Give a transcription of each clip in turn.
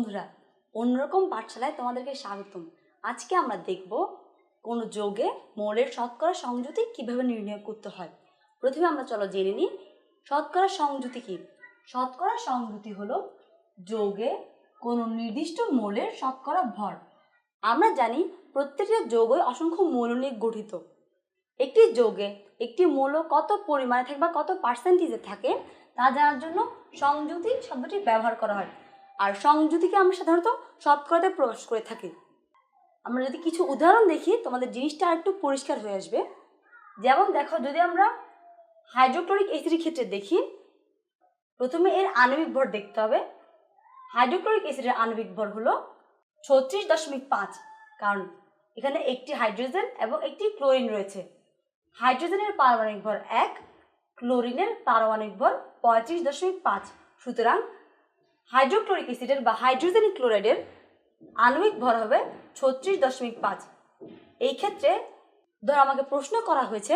বন্ধুরা, অন্যরকম পাঠশালায় তোমাদেরকে স্বাগতম। আজকে আমরা দেখব কোনো যোগে মোলের শতকরা সংযুতি কীভাবে নির্ণয় করতে হয়। প্রথমে আমরা চলো জেনে নিই, শতকরা সংযুতি কি? শতকরা সংযুতি হলো যোগে কোনো নির্দিষ্ট মোলের শতকরা ভর। আমরা জানি প্রত্যেকটা যোগই অসংখ্য মৌল নিয়ে গঠিত। একটি যোগে একটি মৌল কত পরিমাণে থাকে বা কত পার্সেন্টেজে থাকে, তা জানার জন্য সংযুতি শব্দটি ব্যবহার করা হয়। আর সংযুতিকে আমরা সাধারণত শতকরাতে প্রকাশ করে থাকি। আমরা যদি কিছু উদাহরণ দেখি, তোমাদের জিনিসটা আর একটু পরিষ্কার হয়ে আসবে। যেমন দেখো, যদি আমরা হাইড্রোক্লোরিক অ্যাসিডের ক্ষেত্রে দেখি, প্রথমে এর আণবিক ভর দেখতে হবে। হাইড্রোক্লোরিক অ্যাসিডের আণবিক ভর হলো ছত্রিশ দশমিক পাঁচ, কারণ এখানে একটি হাইড্রোজেন এবং একটি ক্লোরিন রয়েছে। হাইড্রোজেনের পারমাণবিক ভর এক, ক্লোরিনের পারমাণবিক ভর পঁয়ত্রিশ দশমিক পাঁচ। সুতরাং হাইড্রোক্লোরিক অ্যাসিডের বা হাইড্রোজেন ক্লোরাইডের আণবিক ভর হবে ছত্রিশ দশমিক পাঁচ। এই ক্ষেত্রে ধর আমাকে প্রশ্ন করা হয়েছে,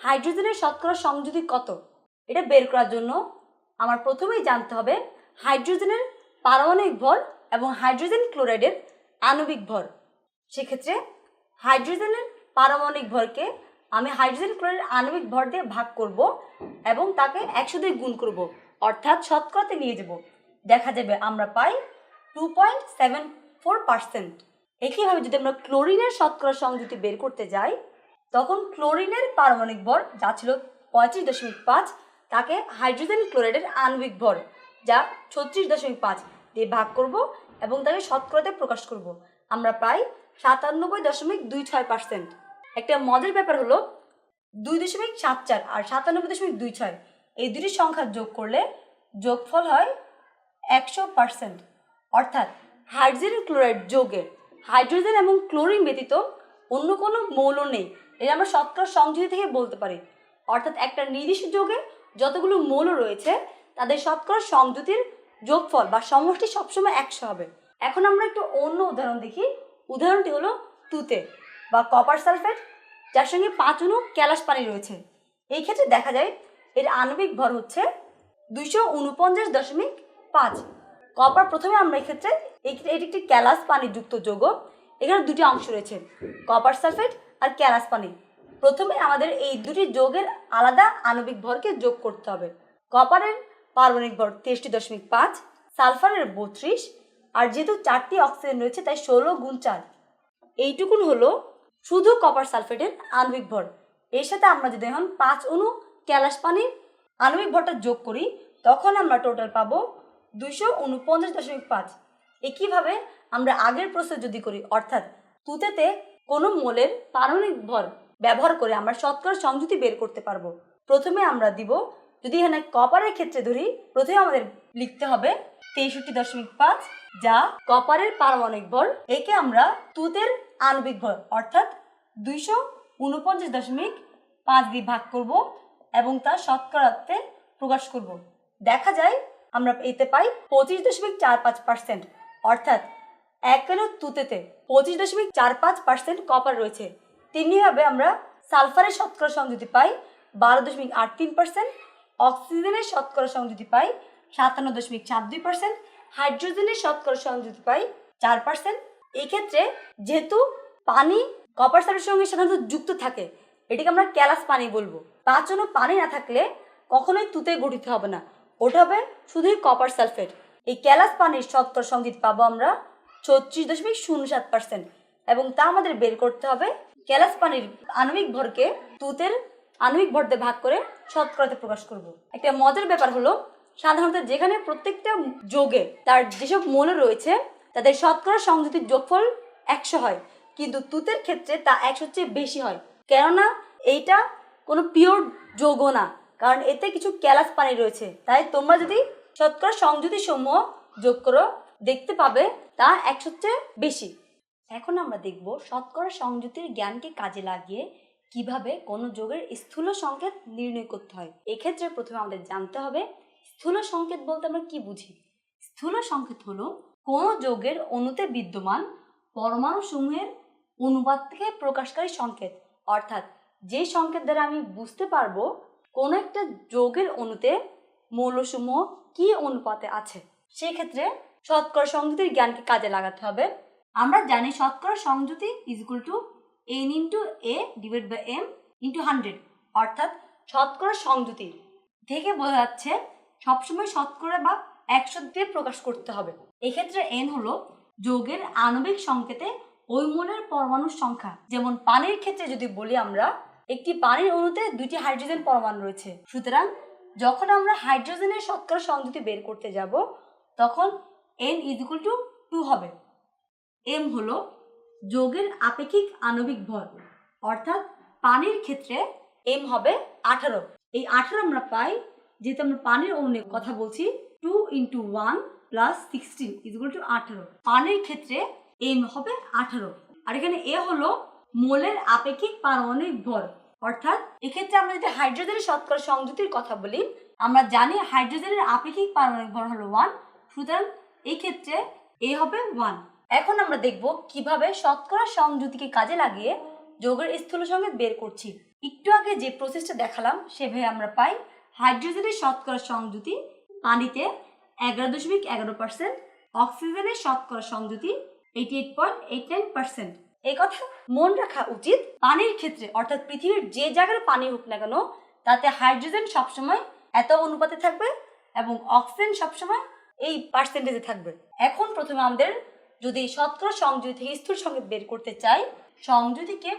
হাইড্রোজেনের শতকরা সংযুতি কত? এটা বের করার জন্য আমার প্রথমেই জানতে হবে হাইড্রোজেনের পারমাণবিক ভর এবং হাইড্রোজেন ক্লোরাইডের আণবিক ভর। সেক্ষেত্রে হাইড্রোজেনের পারমাণবিক ভরকে আমি হাইড্রোজেন ক্লোরাইডের আণবিক ভর দিয়ে ভাগ করব এবং তাকে একশো দিয়ে গুণ করব, অর্থাৎ শতকরাতে নিয়ে যাব। দেখা যাবে আমরা পাই two point seven four percent একইভাবে যদি আমরা ক্লোরিনের শতকরা সংযুতি বের করতে যাই, তখন ক্লোরিনের পারমাণবিক ভর যা ছিল পঁয়ত্রিশ দশমিক পাঁচ, তাকে হাইড্রোজেন ক্লোরাইডের আণবিক ভর যা ছত্রিশ দশমিক পাঁচ দিয়ে ভাগ করব এবং তাকে শতকরাতে প্রকাশ করব। আমরা প্রায় সাতানব্বই দশমিক দুই ছয় পার্সেন্ট একটা মজার ব্যাপার হলো দুই দশমিক সাত চার আর সাতানব্বই দশমিক দুই ছয়, এই দুটি সংখ্যা যোগ করলে যোগফল হয় একশো পার্সেন্ট অর্থাৎ হাইড্রোজেন ক্লোরাইড যোগে হাইড্রোজেন এবং ক্লোরিন ব্যতীত অন্য কোনো মৌল নেই। এটা আমরা শতকরা সংযুতি থেকে বলতে পারি। অর্থাৎ একটা নির্দিষ্ট যোগে যতগুলো মৌল রয়েছে, তাদের শতকরা সংযুতির যোগফল বা সমষ্টি সবসময় একশো হবে। এখন আমরা একটু অন্য উদাহরণ দেখি। উদাহরণটি হলো তুতে বা কপার সালফেট যার সঙ্গে পাঁচ অণু ক্যালাস পানি রয়েছে। এই ক্ষেত্রে দেখা যায়, এর আণবিক ভর হচ্ছে দুইশো উনপঞ্চাশ দশমিক পাঁচ। কপার প্রথমে আমরা এক্ষেত্রে এটি একটি ক্যালাস পানিযুক্ত যৌগ। এখানে দুটি অংশ রয়েছে, কপার সালফেট আর ক্যালাস পানি। প্রথমে আমাদের এই দুটি যোগের আলাদা আণবিক ভরকে যোগ করতে হবে। কপারের পারমাণবিক ভর তেষট্টি দশমিক পাঁচ, সালফারের বত্রিশ, আর যেহেতু চারটি অক্সিজেন রয়েছে, তাই ষোলো গুণ চার। এইটুকুন হলো শুধু কপার সালফেটের আণবিক ভর। এর সাথে আমরা যদি এখন পাঁচ অণু ক্যালাস পানির আণবিক ভরটা যোগ করি, তখন আমরা টোটাল পাবো দুইশো উনপঞ্চাশ দশমিক পাঁচ। একইভাবে আমরা আগের প্রসেস যদি করি, অর্থাৎ তুতেতে কোনো মোলের পারমাণবিক ভর ব্যবহার করে আমরা শতকরা সংযুতি বের করতে পারব। প্রথমে আমরা দিব, যদি এখানে কপারের ক্ষেত্রে ধরি, প্রথমে আমাদের লিখতে হবে তেষট্টি দশমিক পাঁচ, যা কপারের পারমাণবিক ভর, একে আমরা তুতের আণবিক ভর, অর্থাৎ দুইশো উনপঞ্চাশ দশমিক পাঁচ দিয়ে ভাগ করব এবং তা শতকরাতে প্রকাশ করব। দেখা যায় আমরা এতে পাই পঁচিশ দশমিক চার পাঁচ পার্সেন্ট অর্থাৎ এক কিলো তুতেতে পঁচিশ দশমিক চার পাঁচ পার্সেন্ট কপার রয়েছে। তেমনিভাবে আমরা সালফারের শতকরা সংযুতি পাই বারো দশমিক আট তিন পার্সেন্ট অক্সিজেনের শতকরা সংযুতি পাই সাতান্ন দশমিক চার দুই পার্সেন্ট হাইড্রোজেনের শতকরা সংযুতি পাই চার পার্সেন্ট এক্ষেত্রে যেহেতু পানি কপার সালের সঙ্গে সাধারণত যুক্ত থাকে, এটিকে আমরা ক্যালাস পানি বলব। পাঁচ জন্য পানি না থাকলে কখনোই তুতে গঠিত হবে না। ওটা হবে শুধুই কপার সালফেট এই ক্যালাস পানির শতকরা সংযুত পাবো আমরা ছত্রিশ দশমিক শূন্য সাত পার্সেন্ট এবং তা আমাদের বের করতে হবে ক্যালাস পানির আণবিক ভরকে তুতের আণবিক ভর দিয়ে ভাগ করে শতকরাতে প্রকাশ করব। একটা মজার ব্যাপার হলো, সাধারণত যেখানে প্রত্যেকটা যোগে তার যেসব মৌল রয়েছে, তাদের শতকরা সংযুতির যোগফল একশো হয়, কিন্তু তুতের ক্ষেত্রে তা একশোর চেয়ে বেশি হয়। কেননা, এইটা কোনো পিওর যোগও না। কারণ এতে কিছু ক্যালাস পানি রয়েছে। তাই তোমরা যদি শতকরা সংযুতি সমূহ যোগ করো, দেখতে পাবে তা একশোর চেয়ে বেশি। এখন আমরা দেখব শতকরা সংযুতির জ্ঞানকে কাজে লাগিয়ে কীভাবে কোনো যোগের স্থূল সংকেত নির্ণয় করতে হয়। এক্ষেত্রে প্রথমে আমাদের জানতে হবে, স্থূল সংকেত বলতে আমরা কি বুঝি? স্থূল সংকেত হলো কোনো যোগের অণুতে বিদ্যমান পরমাণু সমূহের থেকে প্রকাশকারী সংকেত। অর্থাৎ যে সংকেত দ্বারা আমি বুঝতে পারব কোনো একটা যোগের অণুতে মৌলসমূহ কি অনুপাতে আছে? সেক্ষেত্রে শতকরা সংযুতির জ্ঞানকে কাজে লাগাতে হবে। আমরা জানি শতকরা সংযুতি is equal to N into A divide by M into hundred অর্থাৎ শতকরা সংযুতি। থেকে বোঝা যাচ্ছে সবসময় শতকরা বা একশো দিয়ে প্রকাশ করতে হবে। এক্ষেত্রে এন হলো যোগের আণবিক সংকেতে ওই মূলের পরমাণুর সংখ্যা। যেমন পানির ক্ষেত্রে যদি বলি আমরা একটি পানির অণুতে দুটি হাইড্রোজেন পরমাণু রয়েছে। সুতরাং যখন আমরা হাইড্রোজেনের শতকরা সংযুতি বের করতে যাব, তখন এন ইজ টু টু হবে। এম হলো যোগের আপেক্ষিক আণবিক ভর, অর্থাৎ পানির ক্ষেত্রে এম হবে আঠারো। এই আঠারো আমরা পাই, যেহেতু আমরা পানির অণুর কথা বলছি two into one plus sixteen ইজগুলো two আঠারো। পানির ক্ষেত্রে এম হবে আঠারো। আর এখানে এ হলো মোলের আপেক্ষিক পারমাণবিক ভর অর্থাৎ এক্ষেত্রে আমরা যদি হাইড্রোজেনের শতকরা সংযুতির কথা বলি, আমরা জানি হাইড্রোজেনের আপেক্ষিক পারমাণবিক ভর হলো ওয়ান সুতরাং এই ক্ষেত্রে এ হবে ওয়ান এখন আমরা দেখব কীভাবে শতকরা সংযুতিকে কাজে লাগিয়ে যোগের স্থূল সংকেত বের করছি। একটু আগে যে প্রসেসটা দেখালাম, সেভাবে আমরা পাই হাইড্রোজেনের শতকরা সংযুতি পানিতে এগারো দশমিক এগারো পার্সেন্ট অক্সিজেনের শতকরা সংযুতি eighty eight point eight nine percent এই কথা মন রাখা উচিত। পানির ক্ষেত্রে, অর্থাৎ পৃথিবীর যে জায়গার পানি হোক না কেন, তাতে হাইড্রোজেন সবসময় এত অনুপাতে থাকবে এবং অক্সিজেন সবসময় এই পার্সেন্টেজে থাকবে। এখন প্রথমে আমাদের যদি শতকরা সংযুতি থেকে স্থূল সংকেত বের করতে চাই সংযুতিকে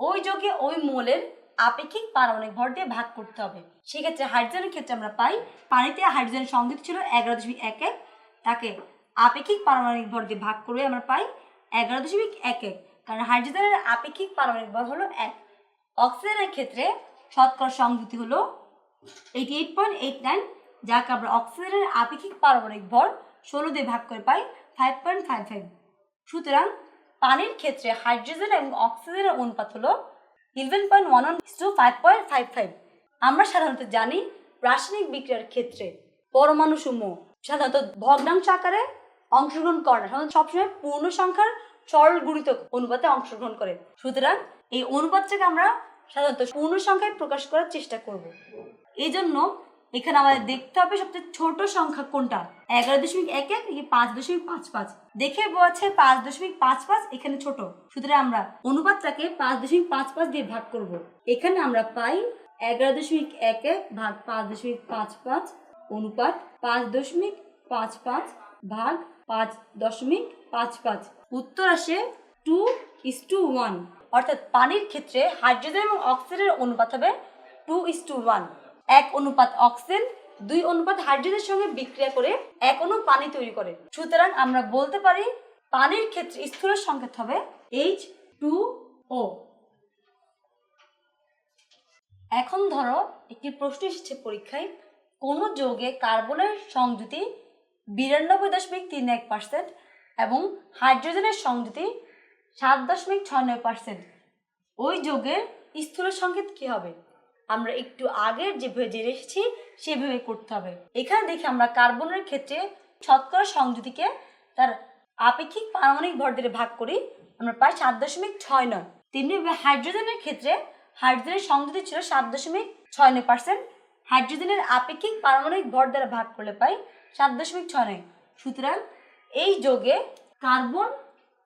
ওই যোগে ওই মোলের আপেক্ষিক পারমাণবিক ভর দিয়ে ভাগ করতে হবে। সেক্ষেত্রে হাইড্রোজেনের ক্ষেত্রে আমরা পাই, পানিতে হাইড্রোজেন সংযুক্ত ছিল এগারো দশমিক এক এক, তাকে আপেক্ষিক পারমাণবিক ভর দিয়ে ভাগ করে আমরা পাই এগারো দশমিক এক এক। কারণ হাইড্রোজেনের আপেক্ষিক পারমাণবিক ভর হলো এক। অক্সিজেনের ক্ষেত্রে শতকরা সংযুতি হলো eighty eight point eight nine যাকে আমরা অক্সিজেনের আপেক্ষিক পারমাণবিক ভর ষোলো দিয়ে ভাগ করে পাই ফাইভ পয়েন্ট ফাইভ ফাইভ সুতরাং পানির ক্ষেত্রে হাইড্রোজেন এবং অক্সিজেনের অনুপাত হলো eleven point one one to five point five five আমরা সাধারণত জানি রাসায়নিক বিক্রিয়ার ক্ষেত্রে পরমাণু সমূহ সাধারণত ভগ্নাংশ আকারে অংশগ্রহণ করে না। সাধারণত সবসময় পূর্ণ সংখ্যার সরল গুণিত অনুপাতে অংশগ্রহণ করে। সুতরাং এই অনুপাতটাকে আমরা সাধারণত পূর্ণ সংখ্যায় প্রকাশ করার চেষ্টা করব। এই জন্য এখানে আমাদের দেখতে হবে সবচেয়ে ছোট সংখ্যা কোনটা? এগারো দশমিক এক এক পাঁচ দশমিক পাঁচ পাঁচ? দেখে বলছে পাঁচ দশমিক পাঁচ পাঁচ এখানে ছোট। সুতরাং আমরা অনুপাতটাকে পাঁচ দশমিক পাঁচ পাঁচ দিয়ে ভাগ করব। এখানে আমরা পাই এগারো দশমিক এক এক ভাগ পাঁচ দশমিক পাঁচ পাঁচ অনুপাত পাঁচ দশমিক পাঁচ পাঁচ ভাগ পাঁচ দশমিক পাঁচ পাঁচ। উত্তর আসে টু ইস টু ওয়ান অর্থাৎ পানির ক্ষেত্রে হাইড্রোজেন এবং অক্সিজেনের অনুপাত হবে টু ইস টু ওয়ান এক অনুপাত অক্সিজেন, দুই অনুপাত হাইড্রোজেনের সঙ্গে বিক্রিয়া করে এক অনু পানি তৈরি করে। সুতরাং আমরা বলতে পারি পানির ক্ষেত্রে স্থূল সংকেত হবে এইচ টু ও এখন ধরো একটি প্রশ্ন এসেছে পরীক্ষায়। কোন যৌগে কার্বনের সংযুতি বিরানব্বই দশমিক তিন এক পার্সেন্ট এবং হাইড্রোজেনের সংযুতি সাত দশমিক ছয় নয় পার্সেন্ট ওই যৌগের স্থূল সংকেত কি হবে? আমরা একটু আগের যেভাবে জেনে এসেছি, সেভাবে করতে হবে। এখানে দেখি আমরা কার্বনের ক্ষেত্রে শতকরা সংযুতিকে তার আপেক্ষিক পারমাণবিক ভর দিয়ে ভাগ করি, আমরা পাই সাত দশমিক ছয় নয়। তেমনিভাবে হাইড্রোজেনের ক্ষেত্রে হাইড্রোজেনের সংযুতি ছিল সাত দশমিক ছয় নয় পার্সেন্ট হাইড্রোজেনের আপেক্ষিক পারমাণবিক ভর দ্বারা ভাগ করলে পাই সাত দশমিক ছয় নয়। সুতরাং এই যোগে কার্বন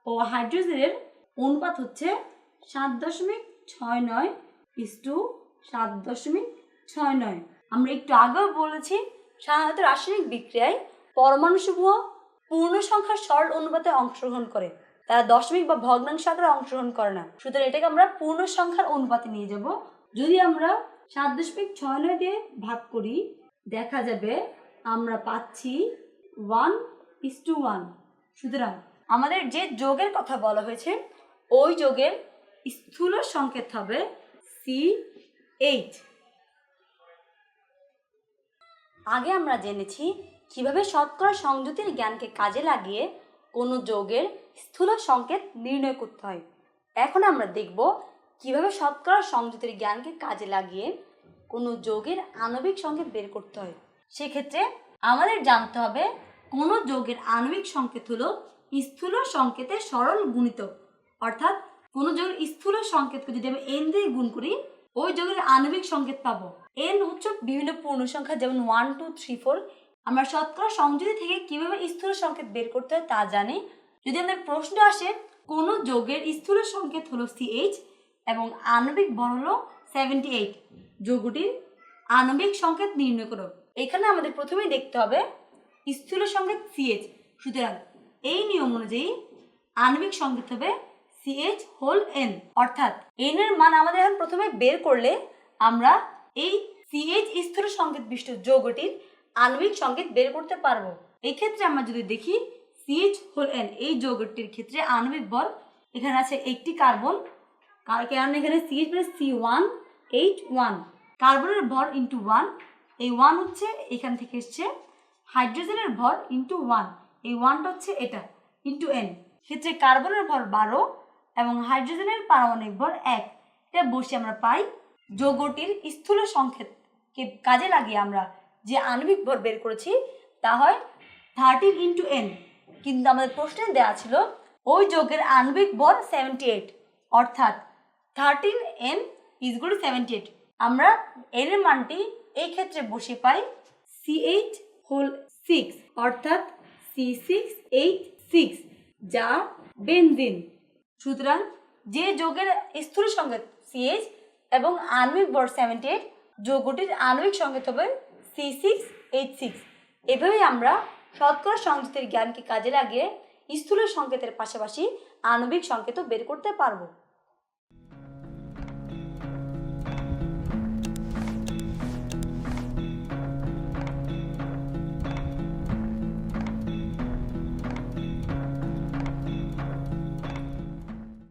ও হাইড্রোজেনের অনুপাত হচ্ছে সাত দশমিক ছয় নয় ইস টু সাত দশমিক ছয় নয়। আমরা একটু আগেও বলেছি সাধারণত রাসায়নিক বিক্রিয়ায় পরমাণু সমূহ পূর্ণ সংখ্যার সরল অনুপাতে অংশগ্রহণ করে। তারা দশমিক বা ভগ্নাংশ আকারে অংশগ্রহণ করে না। সুতরাং এটাকে আমরা পূর্ণ সংখ্যার অনুপাতে নিয়ে যাব। যদি আমরা সাত দশমিক ছয় নয় দিয়ে ভাগ করি, দেখা যাবে আমরা পাচ্ছি ওয়ান ইস টু ওয়ান সুতরাং আমাদের যে যোগের কথা বলা হয়েছে, ওই যোগের স্থূল সংকেত হবে সি এইট আগে আমরা জেনেছি কীভাবে শতকরা সংযুতির জ্ঞানকে কাজে লাগিয়ে কোনো যোগের স্থূল সংকেত নির্ণয় করতে হয়। এখন আমরা দেখব কীভাবে শতকরা সংযুতির জ্ঞানকে কাজে লাগিয়ে কোনো যোগের আণবিক সংকেত বের করতে হয়। সেক্ষেত্রে আমাদের জানতে হবে কোনো যোগের আণবিক সংকেত হলো স্থূল সংকেতের সরল গুণিত। অর্থাৎ কোনো যোগের স্থূল সংকেতকে যদি আমি এন দিয়ে গুণ করি, ওই যোগের আণবিক সংকেত পাবো। এন হচ্ছে বিভিন্ন পূর্ণ সংখ্যা, যেমন ওয়ান টু থ্রি ফোর আমরা শতকরা সংযুতি থেকে কীভাবে স্থূল সংকেত বের করতে হয় তা জানি। যদি আমাদের প্রশ্ন আসে, কোন যোগের স্থূল সংকেত হলো সিএইচ এবং আণবিক বল হলো সেভেন্টি এইট যৌগটির আণবিক সংকেত নির্ণয় করো। এখানে আমাদের প্রথমেই দেখতে হবে স্থূল সংকেত সিএইচ সুতরাং এই নিয়ম অনুযায়ী আণবিক সংকেত হবে সিএইচ হোল এন অর্থাৎ এন এর মান আমাদের এখন প্রথমে বের করলে আমরা এই সিএইচ স্থূল সংকেত বিশিষ্ট যৌগটির আণবিক সংকেত বের করতে পারব। এই ক্ষেত্রে আমরা যদি দেখি সিএইচ হোল এন এই যৌগটির ক্ষেত্রে আণবিক বল এখানে আছে একটি কার্বন। কার- কারণ এখানে সিএইচ মানে সি ওয়ান এইট ওয়ান কার্বনের ভর ইন্টু ওয়ান এই ওয়ান হচ্ছে এখান থেকে এসছে হাইড্রোজেনের ভর ইন্টু ওয়ান এই ওয়ানটা হচ্ছে এটা ইন্টু এন ক্ষেত্রে কার্বনের ভর বারো এবং হাইড্রোজেনের পারমাণবিক ভর এক। এটা বসে আমরা পাই যৌগটির স্থূল সংকেতকে কাজে লাগিয়ে আমরা যে আণবিক ভর বের করেছি তা হয় থার্টিন ইন্টু এন কিন্তু আমাদের প্রশ্নে দেওয়া ছিল ওই যৌগের আণবিক ভর সেভেন্টি এইট অর্থাৎ থার্টিন এন ইজগুলো সেভেন্টি এইট আমরা এন এর মানটি এই ক্ষেত্রে বসে পাই সি এইট হোল সিক্স অর্থাৎ সি সিক্স এইট সিক্স যা বেনজিন সুতরাং যে যোগের স্থূল সংকেত সিএইচ এবং আণবিক ভর সেভেন্টি এইট যৌগটির আণবিক সংকেত হবে সি সিক্স এইট সিক্স এভাবেই আমরা শতকরা সংযুতির জ্ঞানকে কাজে লাগিয়ে স্থূল সংকেতের পাশাপাশি আণবিক সংকেতও বের করতে পারব।